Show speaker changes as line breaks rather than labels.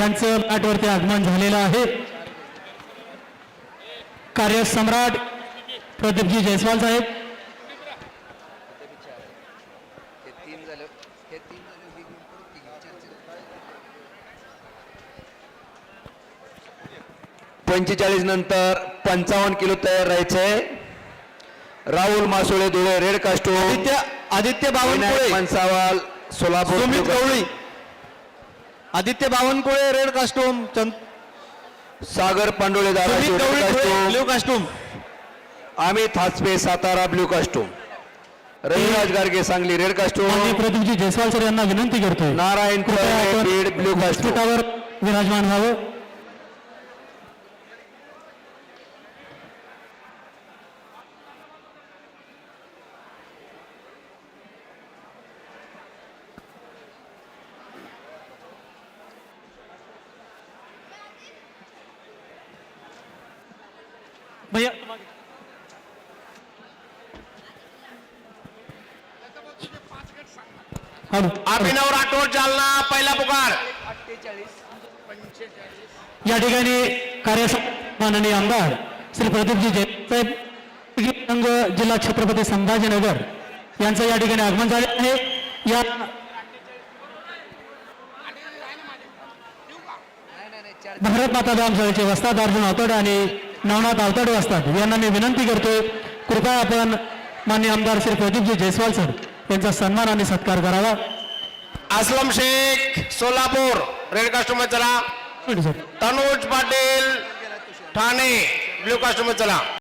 यांचं मॅटवरती आगमन झालेलं आहे. कार्यसम्राट प्रदीपजी जयस्वाल साहेब.
पंचेचाळीस नंतर पंचावन्न किलो तयार राहायचंय Rahul Masole Dhule red costume.
Aditya Aditya Bawankule.
मनसावाल Solapur
Aditya Bawankule red costume.
Sagar Pandole.
Blue costume.
Amit Haspe Satara blue costume. Raviraj Garge Sangli red costume.
प्रदीपजी Jaiswal sir यांना विनंती करतोय.
Narayan blue costume.
विराजमान व्हावं. भैया।
अभिनव राठोड जालना पहिला पुकार।
या ठिकाणी कार्य माननीय आमदार श्री प्रदीपजी जयसाहेब संघ जिल्हा छत्रपती संभाजीनगर यांचं या ठिकाणी आगमन झाले आहे. या भारत माता धाम शाळेचे वस्ताद अर्जुन आवताडे आणि नवनाथ आवताडे वस्ताद यांना मी विनंती करतोय कृपया आपण मान्य आमदार श्री प्रदीपजी जयस्वाल सर यांचा सन्मान आणि सत्कार करावा.
असलम शेख सोलापूर रेड कास्टूम चला तनुज पाटील ठाणे ब्ल्यू कास्टूम चला.